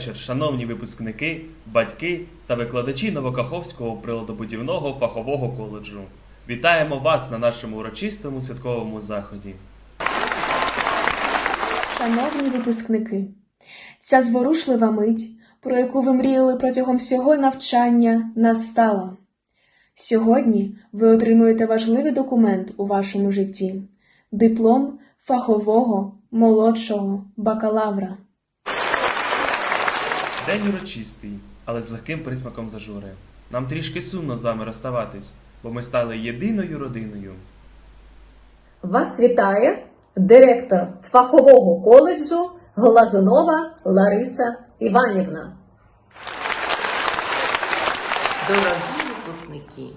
Вечір, шановні випускники, батьки та викладачі Новокаховського приладобудівного фахового коледжу. Вітаємо вас на нашому урочистому святковому заході. Шановні випускники, ця зворушлива мить, про яку ви мріяли протягом всього навчання, настала. Сьогодні ви отримуєте важливий документ у вашому житті диплом фахового молодшого бакалавра. День урочистий, але з легким присмаком зажури. Нам трішки сумно з вами розставатись, бо ми стали єдиною родиною. Вас вітає директор фахового коледжу Глазунова Лариса Іванівна. Дорогі випускники,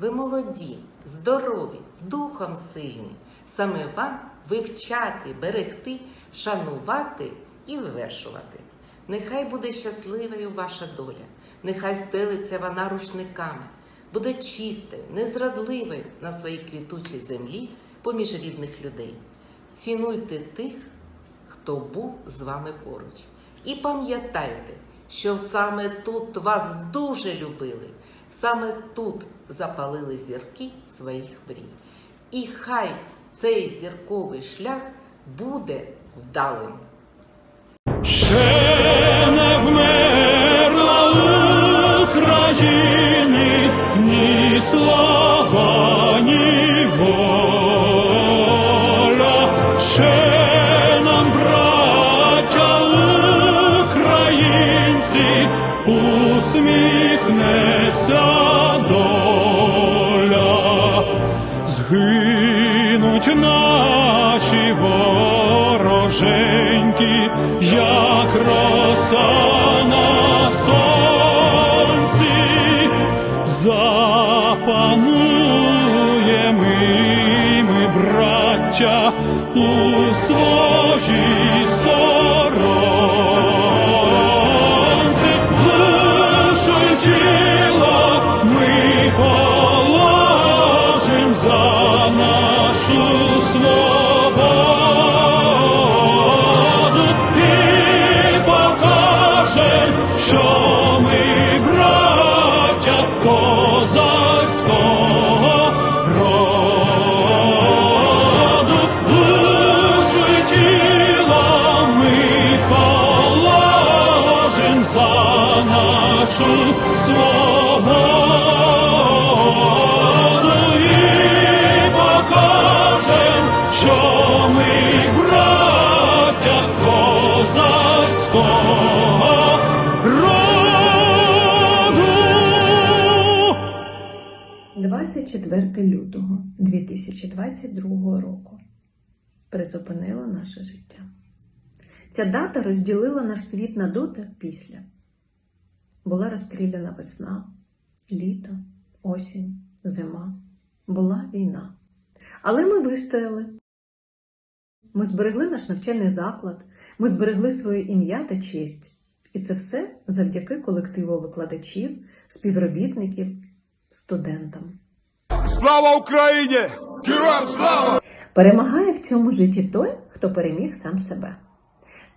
ви молоді, здорові, духом сильні. Саме вам вивчати, берегти, шанувати і вивершувати. Нехай буде щасливою ваша доля, нехай стелиться вона рушниками, буде чистою, незрадливою на своїй квітучій землі поміж рідних людей. Цінуйте тих, хто був з вами поруч. І пам'ятайте, що саме тут вас дуже любили, саме тут запалили зірки своїх мрій. І хай цей зірковий шлях буде вдалим. Ще не вмерла України ні слава, браття, у 24 лютого 2022 року призупинила наше життя. Ця дата розділила наш світ на до та після. Була розстріляна весна, літо, осінь, зима. Була війна. Але ми вистояли. Ми зберегли наш навчальний заклад, ми зберегли своє ім'я та честь. І це все завдяки колективу викладачів, співробітників, студентам. Слава Україні! Героям слава! Перемагає в цьому житті той, хто переміг сам себе,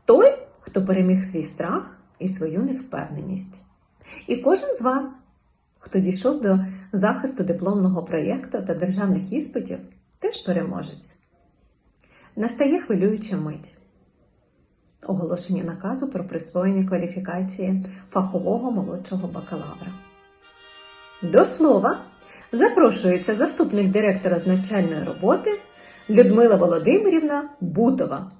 той, хто переміг свій страх і свою невпевненість. І кожен з вас, хто дійшов до захисту дипломного проєкту та державних іспитів, теж переможець. Настає хвилююча мить. Оголошення наказу про присвоєння кваліфікації фахового молодшого бакалавра. До слова, запрошується заступник директора з навчальної роботи Людмила Володимирівна Бутова.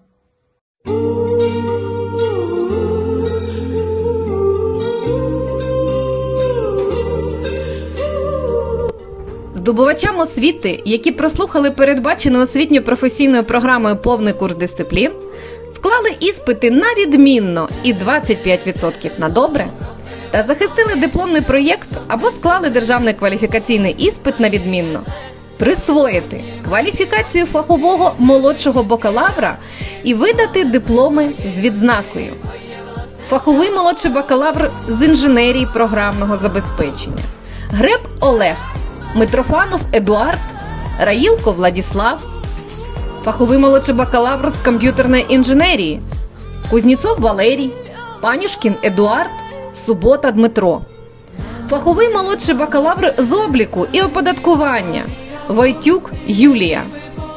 Здобувачам освіти, які прослухали передбачену освітньо-професійною програмою повний курс дисциплін, склали іспити на відмінно і 25% на добре, та захистили дипломний проєкт або склали державний кваліфікаційний іспит на відмінно, присвоїти кваліфікацію фахового молодшого бакалавра і видати дипломи з відзнакою. Фаховий молодший бакалавр з інженерії програмного забезпечення. Греб Олег, Митрофанов Едуард, Раїлко Владіслав, фаховий молодший бакалавр з комп'ютерної інженерії, Кузнєцов Валерій, Панюшкін Едуард, Субота Дмитро. Фаховий молодший бакалавр з обліку і оподаткування Войтюк Юлія.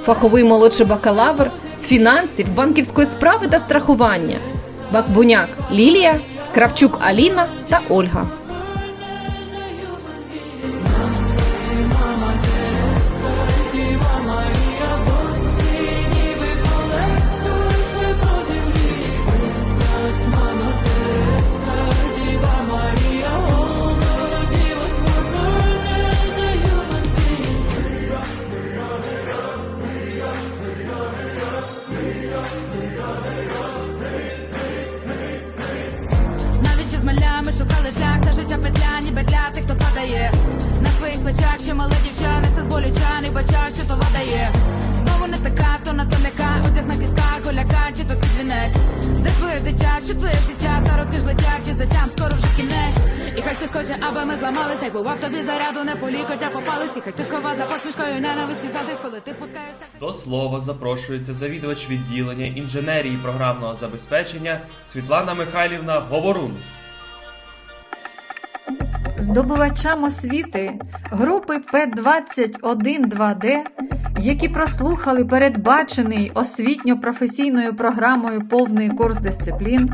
Фаховий молодший бакалавр з фінансів, банківської справи та страхування Бакбуняк Лілія, Кравчук Аліна та Ольга. Мали дівчани, все з болючани, бача, що то дає. Знову не така, то на то м'яка, одяг на кістках, голяка, чи то підвінець. Де твоє дитя, що твоє життя, та роки ж летять, чи затям, скоро вже кінець. І хай хтось хоче, аби ми зламались, не бував тобі заряду, не полікоть, а по палиці, хай хтось хова за посмішкою ненависті задись, коли ти пускаєшся. До слова запрошується завідувач відділення інженерії програмного забезпечення Світлана Михайлівна Говорун. Здобувачам освіти групи П-21-2Д, які прослухали передбачений освітньо-професійною програмою повний курс дисциплін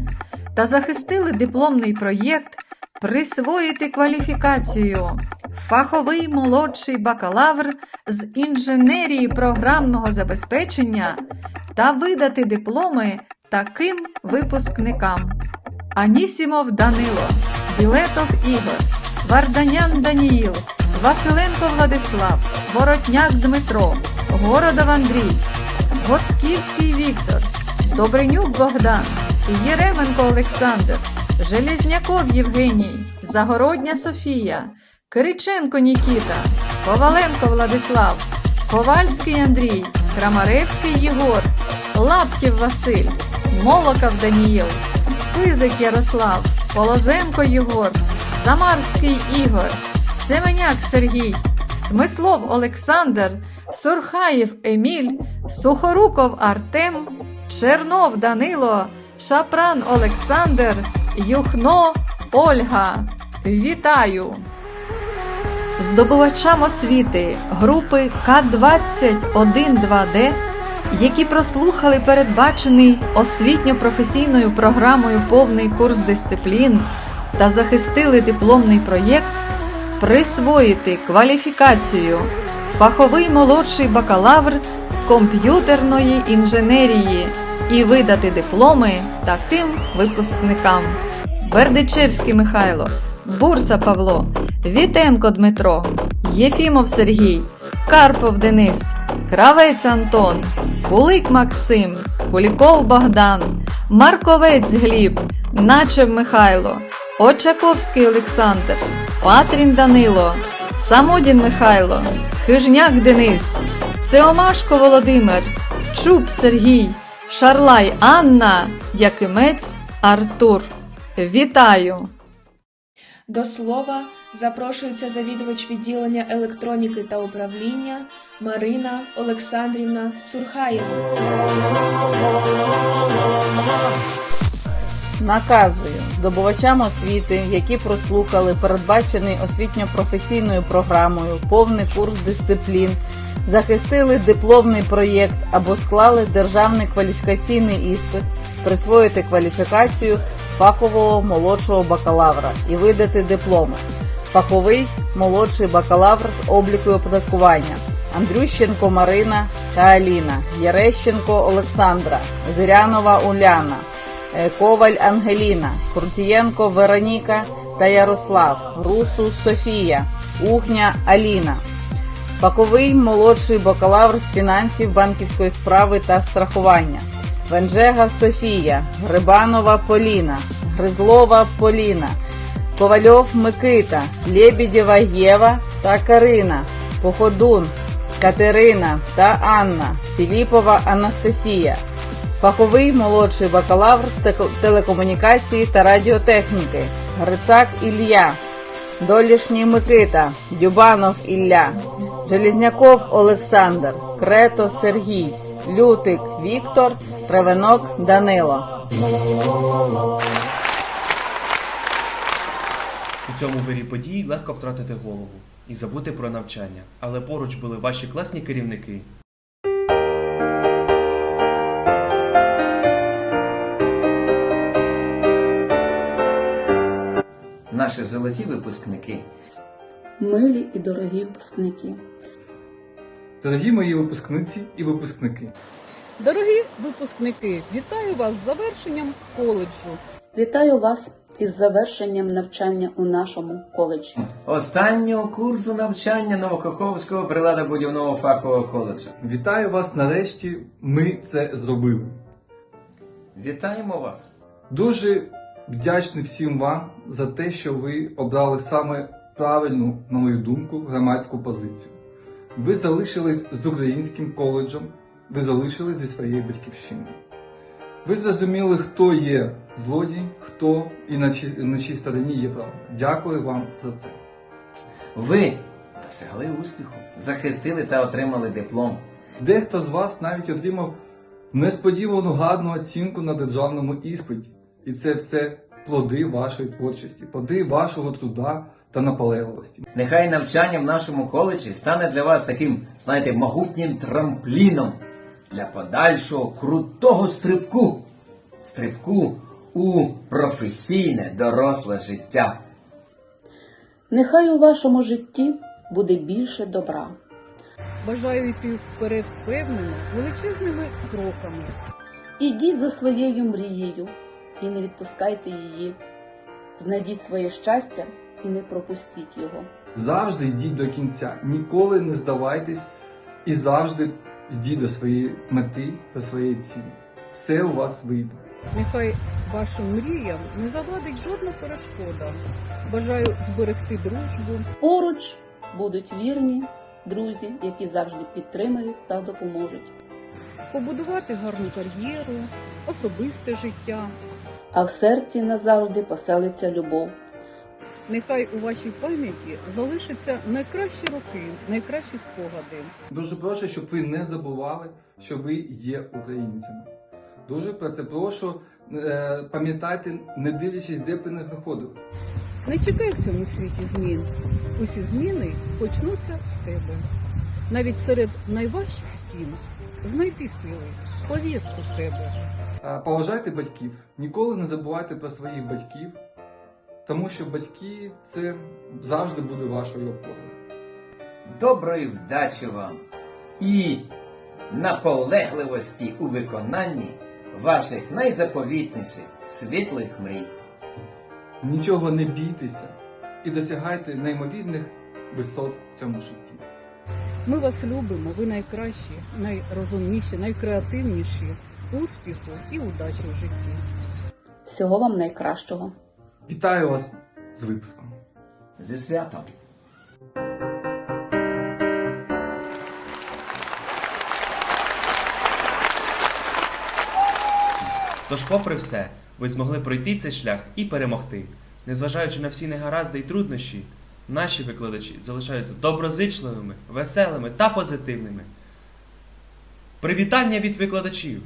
та захистили дипломний проєкт присвоїти кваліфікацію фаховий молодший бакалавр з інженерії програмного забезпечення та видати дипломи таким випускникам. Анісімов Данило, Білетов Ігор, Варданян Даніїл, Василенко Владислав, Воротняк Дмитро, Городов Андрій, Гоцківський Віктор, Добринюк Богдан, Єременко Олександр, Железняков Євгеній, Загородня Софія, Кириченко Нікіта, Коваленко Владислав, Ковальський Андрій, Крамаревський Єгор, Лаптів Василь, Молоков Даніїл, Пизик Ярослав, Полозенко Єгор, Самарський Ігор, Семеняк Сергій, Смислов Олександр, Сурхаєв Еміль, Сухоруков Артем, Чернов Данило, Шапран Олександр, Юхно Ольга. Вітаю! Здобувачам освіти групи К-21-2Д, які прослухали передбачений освітньо-професійною програмою повний курс дисциплін та захистили дипломний проєкт, присвоїти кваліфікацію фаховий молодший бакалавр з комп'ютерної інженерії і видати дипломи таким випускникам. Бердичевський Михайло, Бурса Павло, Вітенко Дмитро, Єфімов Сергій, Карпов Денис, Кравець Антон, Кулик Максим, Куліков Богдан, Марковець Гліб, Начев Михайло, Очаковський Олександр, Патрін Данило, Самодін Михайло, Хижняк Денис, Сеомашко Володимир, Чуб Сергій, Шарлай Анна, Якимець Артур. Вітаю! До слова запрошується завідувач відділення електроніки та управління Марина Олександрівна Сурхаєва. Наказую здобувачам освіти, які прослухали передбачений освітньо-професійною програмою повний курс дисциплін, захистили дипломний проєкт або склали державний кваліфікаційний іспит, присвоїти кваліфікацію фахового молодшого бакалавра і видати дипломи. Фаховий молодший бакалавр з обліку і оподаткування. Андрющенко Марина та Аліна, Ярещенко Олександра, Зирянова Уляна, Коваль Ангеліна, Куртієнко Вероніка та Ярослав, Русу Софія, Ухня Аліна. Фаховий молодший бакалавр з фінансів, банківської справи та страхування. Венжега Софія, Грибанова Поліна, Гризлова Поліна, Ковальов Микита, Лєбідєва Єва та Карина, Походун, Катерина та Анна, Філіпова Анастасія. Фаховий молодший бакалавр з телекомунікації та радіотехніки. Грицак Ілля, Долішній Микита, Дюбанов Ілля, Желізняков Олександр, Крето Сергій, Лютик Віктор, Травенок Данило. У цьому вирі подій легко втратити голову і забути про навчання, але поруч були ваші класні керівники. Наші золоті випускники. Милі і дорогі випускники. Дорогі мої випускниці і випускники. Дорогі випускники, вітаю вас з завершенням коледжу. Вітаю вас із завершенням навчання у нашому коледжі. Останнього курсу навчання Новокаховського приладобудівного фахового коледжу. Вітаю вас нарешті. Ми це зробили. Вітаємо вас! Дуже вдячний всім вам за те, що ви обрали саме правильну, на мою думку, громадську позицію. Ви залишились з українським коледжем, ви залишились зі своєю батьківщиною. Ви зрозуміли, хто є злодій, хто і на чий, на чій стороні є правда. Дякую вам за це. Ви досягли успіху, захистили та отримали диплом. Дехто з вас навіть отримав несподівану гарну оцінку на державному іспиті. І це все плоди вашої творчості, плоди вашого труда та наполегливості. Нехай навчання в нашому коледжі стане для вас таким, знаєте, могутнім трампліном для подальшого крутого стрибку. Стрибку у професійне доросле життя. Нехай у вашому житті буде більше добра. Бажаю йти вперед впевнено, величезними кроками. Ідіть за своєю мрією і не відпускайте її. Знайдіть своє щастя і не пропустіть його. Завжди йдіть до кінця, ніколи не здавайтесь і завжди йдіть до своєї мети, до своєї цілі. Все у вас вийде. Нехай вашим мріям не завадить жодна перешкода. Бажаю зберегти дружбу, Поруч будуть вірні друзі, які завжди підтримають та допоможуть. побудувати гарну кар'єру, особисте життя. А в серці назавжди поселиться любов. Нехай у вашій пам'яті залишаться найкращі роки, найкращі спогади. Дуже прошу, щоб ви не забували, що ви є українцями. Дуже про це прошу. Е, пам'ятайте, не дивлячись, де б ви не знаходились. Не чекай в цьому світі змін. Усі зміни почнуться з тебе. Навіть серед найважчих стін знайти сили, повір у себе. Поважайте батьків, ніколи не забувайте про своїх батьків, тому що батьки це завжди буде вашою опорою. Доброї вдачі вам і наполегливості у виконанні ваших найзаповітніших світлих мрій. Нічого не бійтеся і досягайте неймовірних висот в цьому житті. Ми вас любимо, ви найкращі, найрозумніші, найкреативніші. Успіху і удачі в житті. Всього вам найкращого. Вітаю вас з випуском. Зі святом! Тож, попри все, ви змогли пройти цей шлях і перемогти. Незважаючи на всі негаразди і труднощі, наші викладачі залишаються доброзичливими, веселими та позитивними. Привітання від викладачів!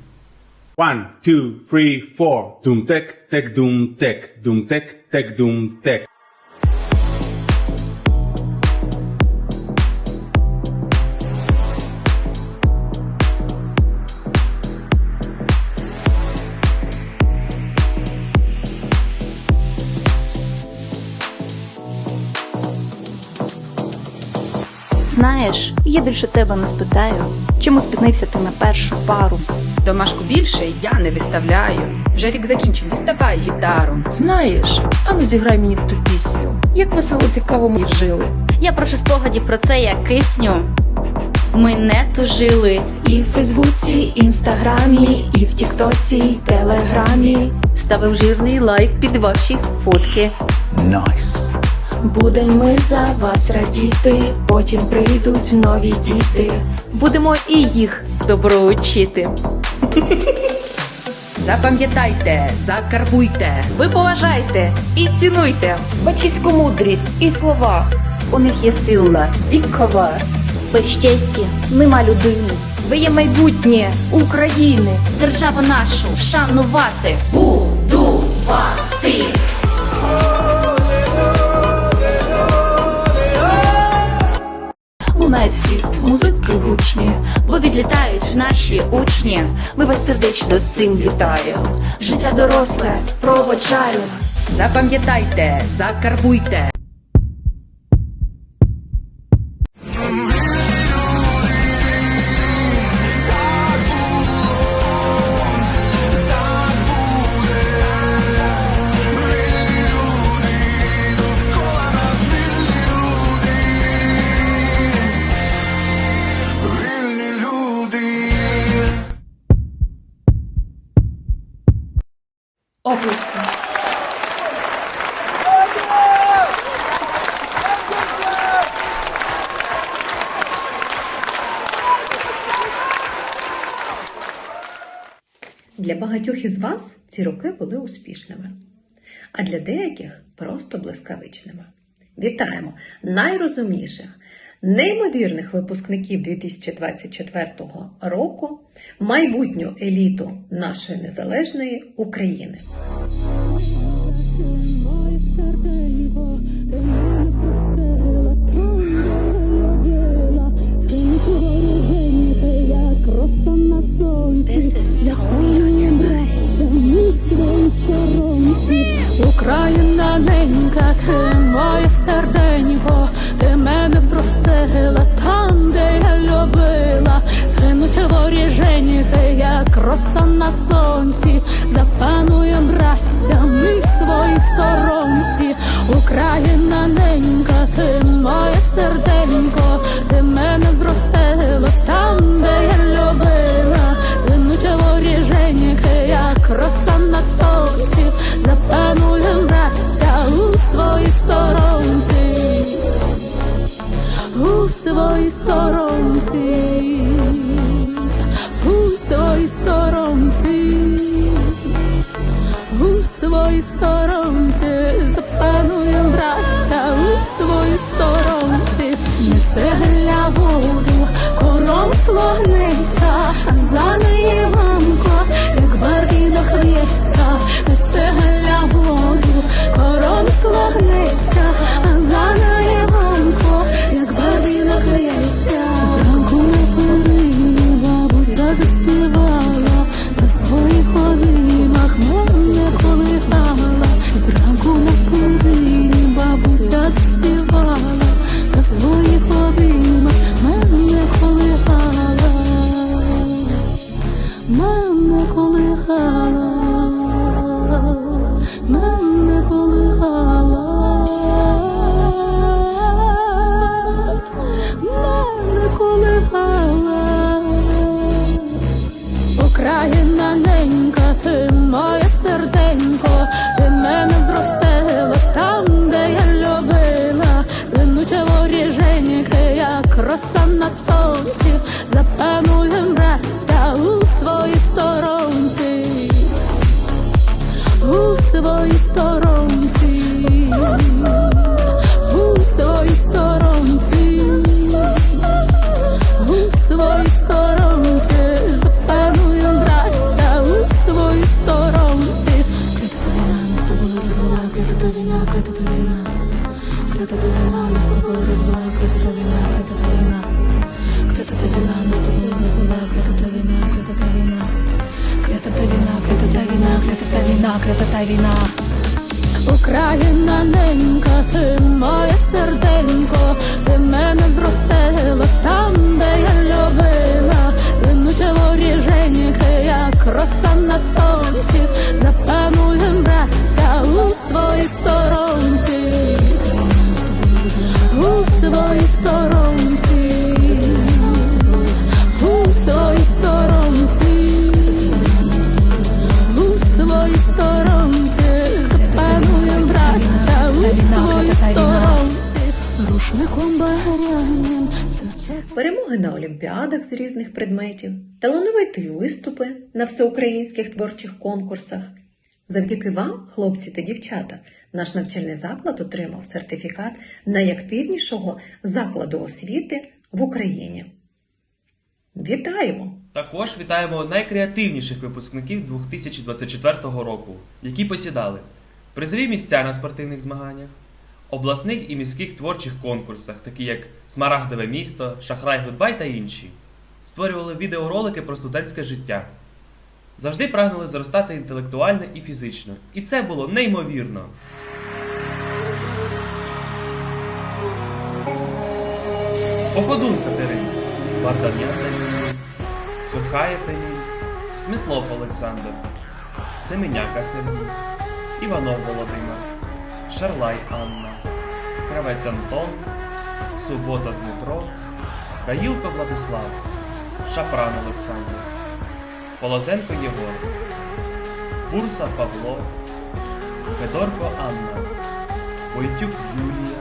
One, two, three, four. Doom tech, tech, doom tech, doom tech, tech, doom tech. Знаєш, я більше тебе не спитаю, чому спізнився ти на першу пару. Домашку більше я не виставляю. Вже рік закінчив, діставай гітару. Знаєш, ану зіграй мені ту пісню. Як весело цікаво ми жили. Я прошу спогадів про це як кисню. Ми не тужили і в Фейсбуці, інстаграмі, і в Тіктоці, і Телеграмі. Ставив жирний лайк під ваші фотки. Найс! Будем ми за вас радіти, потім прийдуть нові діти. Будемо і їх добро учити. Запам'ятайте, закарбуйте. Ви поважайте і цінуйте. Батьківську мудрість і слова. У них є сила вікова. Без честі нема людини. Ви є майбутнє України. Державу нашу шанувати. Музики гучні, бо відлітають наші учні. Ми вас сердечно з цим вітаємо. Життя доросле провочаю. Запам'ятайте, закарбуйте. Оплески. Для багатьох із вас ці роки були успішними, а для деяких просто блискавичними. Вітаємо найрозумніших, неймовірних випускників 2024 року, майбутню еліту нашої незалежної України. This is Tony on your Україна ненька, ти моє серденько, взростила там, де я любила, згинуть воріженьки, як роса на сонці, запануєм браття, ми в своїй сторонці, Україна ненька, ти моє серденько, ти мене взростила там, де я любила, згинуть воріженьки, як роса на сонці, запануєм сторонці, у своїй сторонці, у своїй сторонці, запануєм браття у своїй сторонці, несе гля воду, кором слогнеться, за неї війна. Україна ненька, ти моє серденько, ти мене зростила там, де я любила, звинуть воріженьки, як роса на сонці, запануєм браття у своїй сторонці, олімпіадах з різних предметів, талановиті виступи на всеукраїнських творчих конкурсах. Завдяки вам, хлопці та дівчата, наш навчальний заклад отримав сертифікат найактивнішого закладу освіти в Україні. Вітаємо! Також вітаємо найкреативніших випускників 2024 року, які посідали призові місця на спортивних змаганнях, обласних і міських творчих конкурсах, такі як Смарагдове місто, Шахрай Гудбай та інші. Створювали відеоролики про студентське життя. Завжди прагнули зростати інтелектуально і фізично. І це було неймовірно. Походун Катерині, Вардам'ян Даніїл, Сухаєв Даніїл, Смислов Олександр, Семеняка Сергій, Іванов Володимир, Шарлай Анна, Кравець Антон, Субота Дмитро, Раїлко Владислав, Шапран Олександр, Полозенко Єгор, Бурса Павло, Федорко Анна, Войтюк Юлія,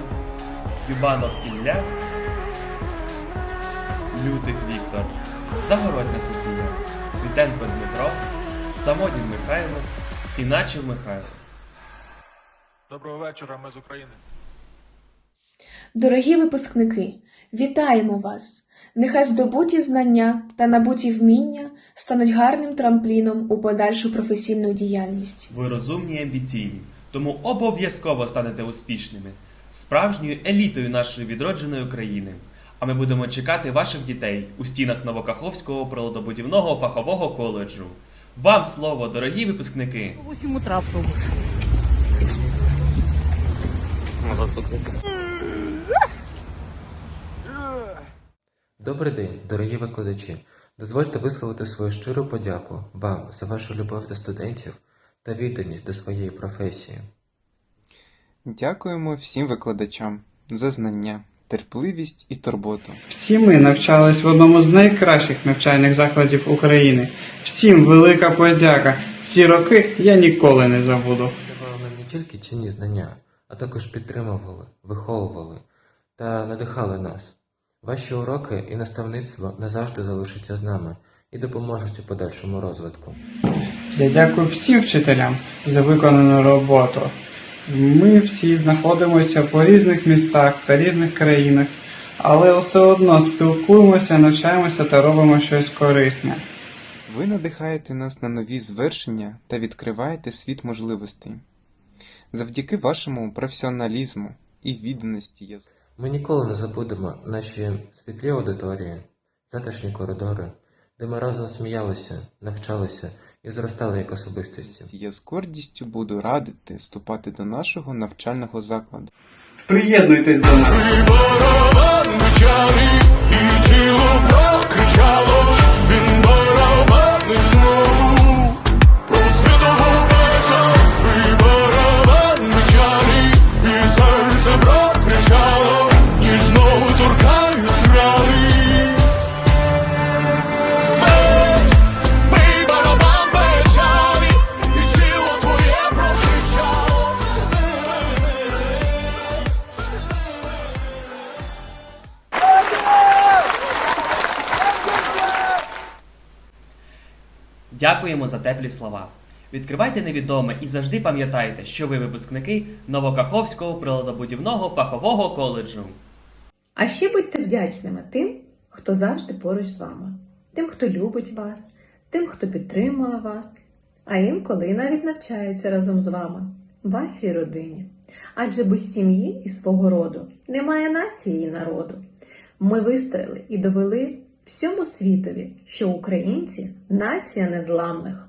Юбанов Ілля, Лютик Віктор, Загородня Софія, Вітенко Дмитро, Самодін Михайло, Іначів Михайло. Доброго вечора, ми з України. Дорогі випускники, вітаємо вас! Нехай здобуті знання та набуті вміння стануть гарним трампліном у подальшу професійну діяльність. Ви розумні і амбіційні, тому обов'язково станете успішними, справжньою елітою нашої відродженої країни. А ми будемо чекати ваших дітей у стінах Новокаховського природобудівного фахового коледжу. Вам слово, дорогі випускники! 8 утра автобус. Добрий день, дорогі викладачі. Дозвольте висловити свою щиру подяку вам за вашу любов до студентів та відданість до своєї професії. Дякуємо всім викладачам за знання, терпливість і турботу. Всі ми навчались в одному з найкращих навчальних закладів України. Всім велика подяка. Ці роки я ніколи не забуду. Давали нам не тільки цінні знання, а також підтримували, виховували та надихали нас. Ваші уроки і наставництво назавжди залишаться з нами і допоможуть у подальшому розвитку. Я дякую всім вчителям за виконану роботу. Ми всі знаходимося по різних містах та різних країнах, але все одно спілкуємося, навчаємося та робимо щось корисне. Ви надихаєте нас на нові звершення та відкриваєте світ можливостей. Завдяки вашому професіоналізму і відданості я Ми ніколи не забудемо наші світлі аудиторії, затишні коридори, де ми разом сміялися, навчалися і зростали як особистості. Я з гордістю буду радити вступати до нашого навчального закладу. Приєднуйтесь до нас! Теплі слова. Відкривайте невідоме і завжди пам'ятайте, що ви випускники Новокаховського приладобудівного фахового коледжу. А ще будьте вдячними тим, хто завжди поруч з вами, тим, хто любить вас, тим, хто підтримує вас, а інколи навіть навчається разом з вами, вашій родині. Адже без сім'ї і свого роду немає нації і народу. Ми вистояли і довели всьому світові, що українці нація незламних.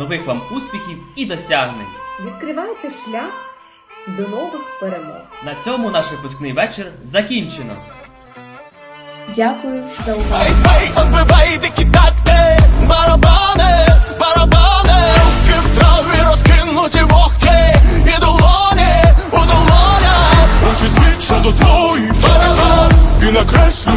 Нових вам успіхів і досягнень! Відкривайте шлях до нових перемог. На цьому наш випускний вечір закінчено. Дякую за увагу. барабани, барабани, руки розкинуті вогки і долоні, у долоні, очі свідчать до твої барабан. і накреслю.